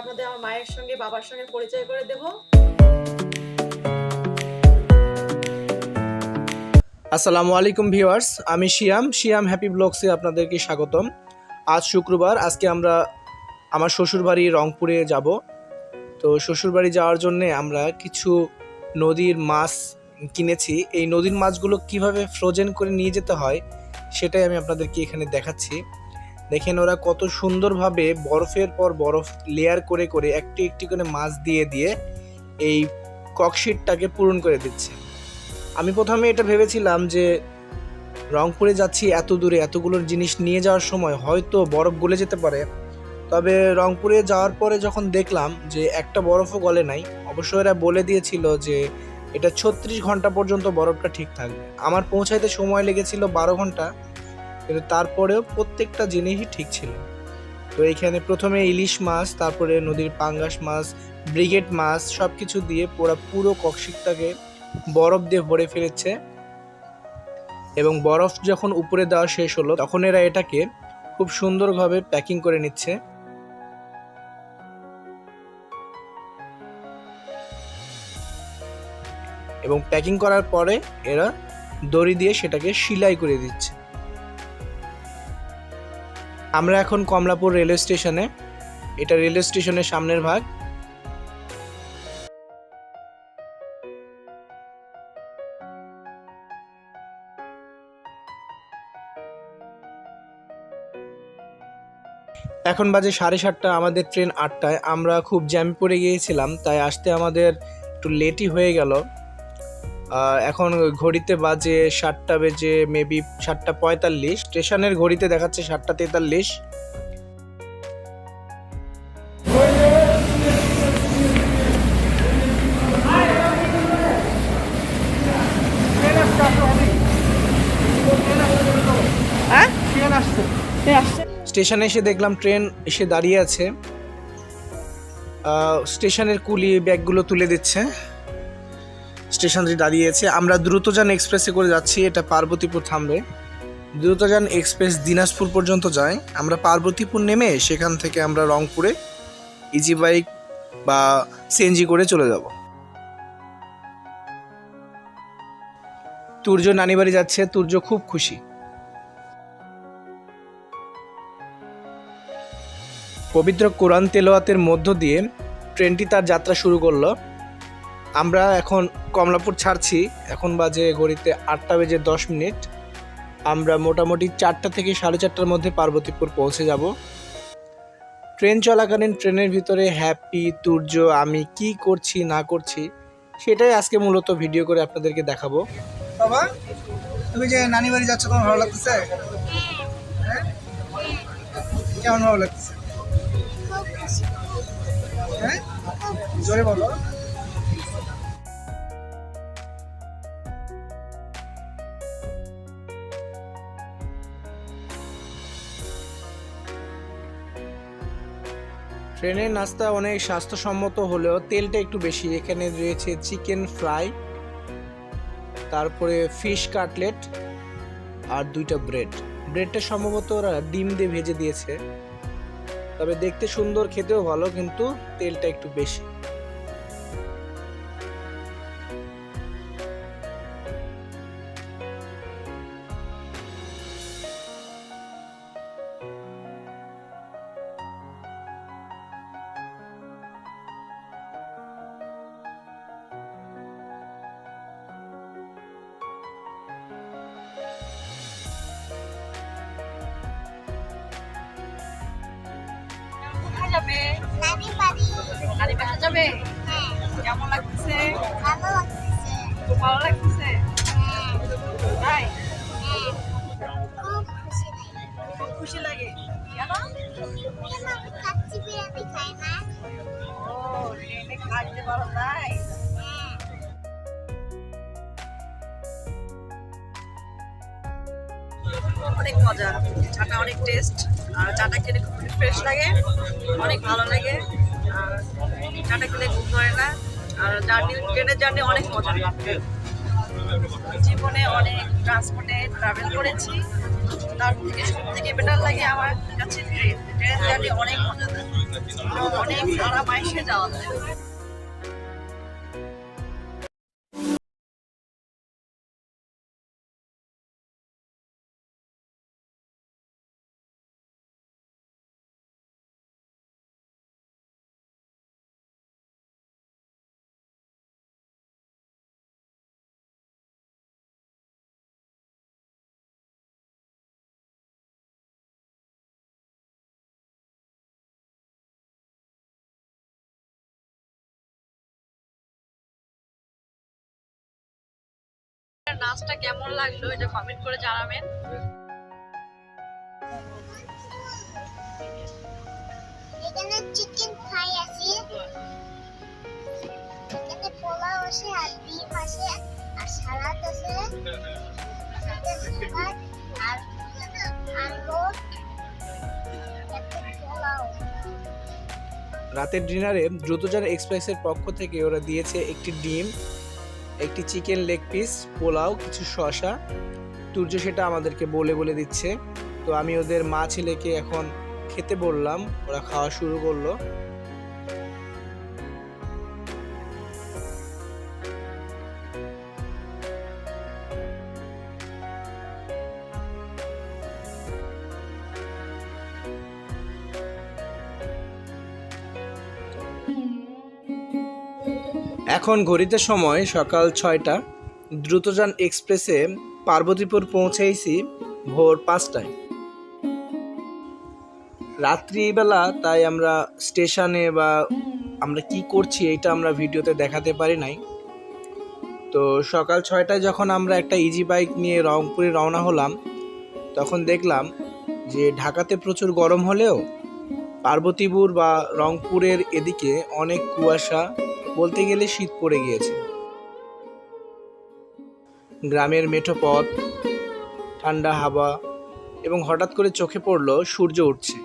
আপনাদের আমার মায়ের সঙ্গে, বাবার সঙ্গে পরিচয় করে দেব। আসসালামু আলাইকুম ভিউয়ার্স, আমি শিয়াম। শিয়াম হ্যাপি ব্লগসে আপনাদেরকে স্বাগতম। আজ শুক্রবার, আজকে আমরা আমার শ্বশুরবাড়ি রংপুরে যাব। তো শ্বশুরবাড়ি যাওয়ার জন্য আমরা কিছু নদীর মাছ কিনেছি। এই নদীর মাছগুলো কীভাবে ফ্রোজেন করে নিয়ে যেতে হয়, সেটাই আমি আপনাদেরকে এখানে দেখাচ্ছি। দেখেন ওরা কত সুন্দরভাবে বরফের পর বরফ লেয়ার করে করে একটি একটি করে মাছ দিয়ে দিয়ে এই ককশিটটাকে পূরণ করে দিচ্ছে। আমি প্রথমে এটা ভেবেছিলাম যে রংপুরে যাচ্ছি এত দূরে এতগুলোর জিনিস নিয়ে যাওয়ার সময় হয়তো বরফ গলে যেতে পারে। তবে রংপুরে যাওয়ার পরে যখন দেখলাম যে একটা বরফও গলে নাই, অবশ্য এরা বলে দিয়েছিল যে এটা ছত্রিশ ঘণ্টা পর্যন্ত বরফটা ঠিক থাকবে। আমার পৌঁছাইতে সময় লেগেছিল বারো ঘণ্টা। কিন্তু তারপরেও প্রত্যেকটা জিনিসই ঠিক ছিল। তো এইখানে প্রথমে ইলিশ মাছ, তারপরে নদীর পাঙ্গাস মাছ, ব্রিগেড মাছ সব কিছু দিয়ে পুরো পুরো ককশিকটাকে বরফ দিয়ে ভরে ফেলেছে। এবং বরফ যখন উপরে দেওয়া শেষ হলো, তখন এরা এটাকে খুব সুন্দরভাবে প্যাকিং করে নিচ্ছে। এবং প্যাকিং করার পরে এরা দড়ি দিয়ে সেটাকে সিলাই করে দিচ্ছে। আমরা এখন কমলাপুর রেলওয়ে স্টেশনে। এটা রেলওয়ে স্টেশনের সামনের ভাগ। এখন বাজে সাড়ে সাতটা, আমাদের ট্রেন আটটায়। আমরা খুব জ্যাম পড়ে গিয়েছিলাম, তাই আসতে আমাদের একটু লেটই হয়ে গেল। এখন ঘড়িতে বাজে সাতটা বেজে মেবি সাতটা পঁয়তাল্লিশ। স্টেশনের ঘড়িতে দেখাচ্ছে সাতটা তেতাল্লিশ। স্টেশনে এসে দেখলাম ট্রেন এসে দাঁড়িয়ে আছে। আহ, স্টেশনের কুলি ব্যাগগুলো তুলে দিচ্ছে। স্টেশনটি দাঁড়িয়েছে। আমরা দ্রুতযান এক্সপ্রেসে করে যাচ্ছি, এটা পার্বতীপুর থামবে। দ্রুতযান এক্সপ্রেস দিনাজপুর পর্যন্ত যায়। আমরা পার্বতীপুর নেমে সেখান থেকে আমরা রংপুরে ইজি বাইক বা সিএনজি করে চলে যাব। তুর্য নানি বাড়ি যাচ্ছে, তুর্য খুব খুশি। পবিত্র কোরআন তেলাওয়াতের মধ্য দিয়ে ট্রেনটি তার যাত্রা শুরু করল। আমরা এখন কমলাপুর ছাড়ছি। এখন বাজে ঘড়িতে আটটা বেজে দশ মিনিট। আমরা মোটামুটি চারটা থেকে সাড়ে চারটার মধ্যে পার্বতীপুর পৌঁছে যাব। ট্রেন চলাকালীন ট্রেনের ভিতরে হ্যাপি, তুর্য, আমি কি করছি, না করছি, সেটাই আজকে মূলত ভিডিও করে আপনাদেরকে দেখাবো। বাবা, তুমি যে নানি বাড়ি যাচ্ছ, তোমার ভালো লাগতেছে? হ্যাঁ? কেমন ভালো লাগতেছে? হ্যাঁ? জোরে বলো। ট্রেনের নাস্তা অনেক স্বাস্থ্যসম্মত হলেও তেলটা একটু বেশি। এখানে রয়েছে চিকেন ফ্রাই, তারপরে ফিশ কাটলেট আর দুইটা ব্রেড। ব্রেডটা সম্ভবত ওরা ডিম দিয়ে ভেজে দিয়েছে। তবে দেখতে সুন্দর, খেতেও ভালো, কিন্তু তেলটা একটু বেশি। যাবে? নানি বাড়ি নানি বাসা যাবে? হ্যাঁ কেমন লাগতেছে? ভালো লাগতেছে? খুব ভালো লাগছে হ্যাঁ তাই খুব খুশি লাগে। খুব খুশি লাগে কেন? কেন? আমি কাচ্চি বিরিয়ানি খাই না। ও ট্রেনে খাইতে পারো তাই অনেক মজা। চাটা অনেক টেস্ট আর চাটা খেলে খুব ফ্রেশ লাগে, অনেক ভালো লাগে। আর চাটা খেলে ঘুম ধরে না, আর জার্নি, ট্রেনের জার্নি অনেক মজা। জীবনে অনেক ট্রান্সপোর্টে ট্রাভেল করেছি। তার থেকে সব থেকে বেটার লাগে আমার কাছে ট্রেন ট্রেন জার্নি অনেক মজাদার অনেক আরামাইসে যাওয়া যায়। নাচটা কেমন লাগল এটা কমেন্ট করে জানাবেন। এখানে চিকেন ফ্রাই আছে। এখানে পোলাও আছে আর ডিম আছে আর সালাদ আছে। আর আর লোক একটা পোলাও। রাতের ডিনারে দ্রুতযান এক্সপ্রেসের পক্ষ থেকে ওরা দিয়েছে একটি ডিম। একটি চিকেন লেগ পিস, পোলাও, কিছু শসা। সূর্য সেটা আমাদেরকে বলে বলে দিচ্ছে। তো আমি ওদের মা ছেলেকে এখন খেতে বললাম, ওরা খাওয়া শুরু করল। এখন ঘড়িতে সময় সকাল ছয়টা। দ্রুতযান এক্সপ্রেসে পার্বতীপুর পৌঁছেইছি ভোর পাঁচটায়। রাত্রিবেলা তাই আমরা স্টেশনে বা আমরা কি করছি এটা আমরা ভিডিওতে দেখাতে পারি নাই। তো সকাল ছয়টায় যখন আমরা একটা ইজি বাইক নিয়ে রংপুরে রওনা হলাম, তখন দেখলাম যে ঢাকাতে প্রচুর গরম হলেও পার্বতীপুর বা রংপুরের এদিকে অনেক কুয়াশা বলতে গেলে শীত পড়ে গিয়েছে। গ্রামের মেঠো পথ, ঠান্ডা হাওয়া এবং হঠাৎ করে চোখে পড়ল সূর্য উঠছে।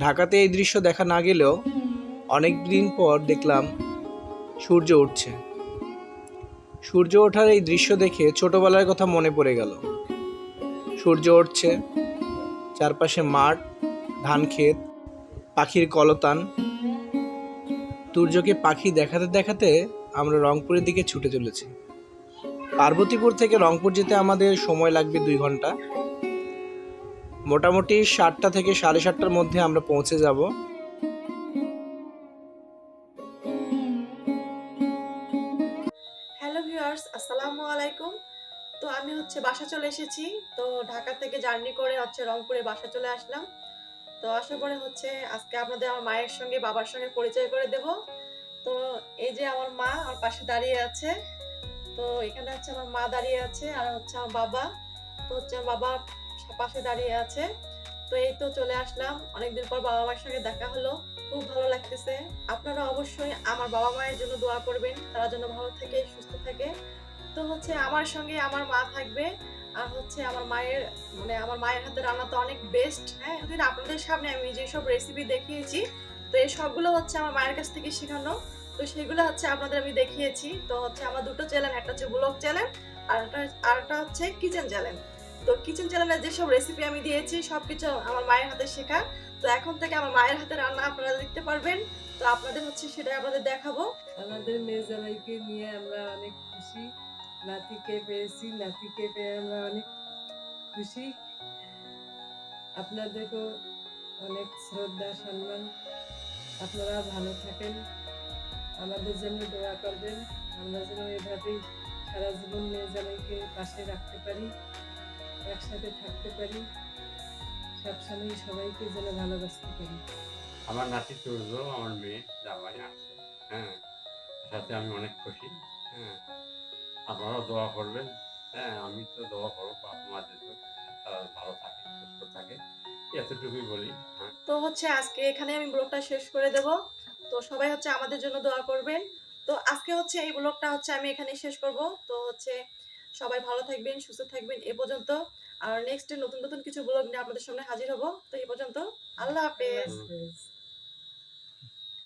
ঢাকাতে এই দৃশ্য দেখা না গেলেও অনেক দিন পর দেখলাম সূর্য উঠছে। সূর্য ওঠার এই দৃশ্য দেখে ছোটবেলার কথা মনে পড়ে গেল। সূর্য উঠছে, চারপাশে মাঠ ধান ক্ষেত পাখির কলতান সূর্যকে পাখি দেখাতে দেখাতে আমরা রংপুরের দিকে ছুটে চলেছি। পার্বতীপুর থেকে রংপুর যেতে আমাদের সময় লাগবে দুই ঘণ্টা। মোটামুটি সাতটা থেকে সাড়ে সাতটার মধ্যে আমরা পৌঁছে যাব। হ্যালো ভিউয়ার্স, আসসালামু আলাইকুম। তো আমি হচ্ছে বাসা চলে এসেছি। তো ঢাকা থেকে জার্নি করে হচ্ছে রংপুরে বাসা চলে আসলাম। তো আশা করে হচ্ছে আজকে আপনাদের আমার মায়ের সঙ্গে, বাবার সঙ্গে পরিচয় করে দেব। তো এই যে আমার মা আমার পাশে দাঁড়িয়ে আছে। তো এখানে হচ্ছে আমার মা দাঁড়িয়ে আছে আর হচ্ছে আমার বাবা। তো হচ্ছে আমার বাবা পাশে দাঁড়িয়ে আছে। তো এই তো চলে আসলাম। অনেকদিন পর বাবা মায়ের সঙ্গে দেখা হলো। খুব ভালো লাগতেছে। আপনারা অবশ্যই আমার বাবা মায়ের জন্য দোয়া করবেন। তারা যেন ভালো থাকে, সুস্থ থাকে। তো হচ্ছে আমার সঙ্গে আমার মা থাকবে। আর হচ্ছে আমার মায়ের মানে আমার মায়ের হাতে রান্না তো অনেক বেস্ট হ্যাঁ? এদিন আপনাদের সামনে আমি যেসব রেসিপি দেখিয়েছি, তো এই সবগুলো হচ্ছে আমার মায়ের কাছ থেকে শেখানো। তো সেগুলো হচ্ছে আপনাদের আমি দেখিয়েছি। তো হচ্ছে আমার দুটো চ্যানেল একটা হচ্ছে ব্লগ চ্যানেল আর একটা আর একটা হচ্ছে কিচেন চ্যানেল তো কিচেন চ্যানেলের যেসব রেসিপি আমি দিয়েছি সব কিছু আমার মায়ের হাতে শেখা। তো এখন থেকে আমার মায়ের হাতে রান্না আপনারা দেখতে পারবেন। তো আপনাদের হচ্ছে সেটাই আপনাদের দেখাবো। আমাদের মেয়ে নিয়ে আমরা অনেক খুশি। নাতিকে পেয়েছি নাতিকে পেয়ে আমরা অনেক খুশি। আপনাদেরকেও অনেক শ্রদ্ধা, সম্মান। আপনারা ভালো থাকেন, আমাদের জন্য দোয়া করবেন। আমরা যেন এভাবেই সারা জীবন মেয়ে জামাইকে পাশে রাখতে পারি, একসাথে থাকতে পারি। সবসময় সবাইকে যেন ভালোবাসতে পারি। আমার নাতি তুর্য, আমার মেয়ে জামাই আসছে হ্যাঁ। সাথে আমি অনেক খুশি হ্যাঁ। আপনারাও দোয়া করবেন। হ্যাঁ আমি তো দোয়া করব বাপ মাদের তো তারা ভালো থাকে সুস্থ থাকে এতটুকুই বলি। হ্যাঁ। তো হচ্ছে আজকে এখানে আমি ব্লগটা শেষ করে দেব। তো সবাই হচ্ছে আমাদের জন্য দোয়া করবেন। তো আজকে হচ্ছে এই ব্লগটা হচ্ছে আমি এখানে শেষ করব। তো হচ্ছে সবাই ভালো থাকবেন সুস্থ থাকবেন এ পর্যন্ত। আর নেক্সট নতুন নতুন কিছু ব্লগ নিয়ে আপনাদের সামনে হাজির হব। তো এই পর্যন্ত আল্লাহ হাফেজ।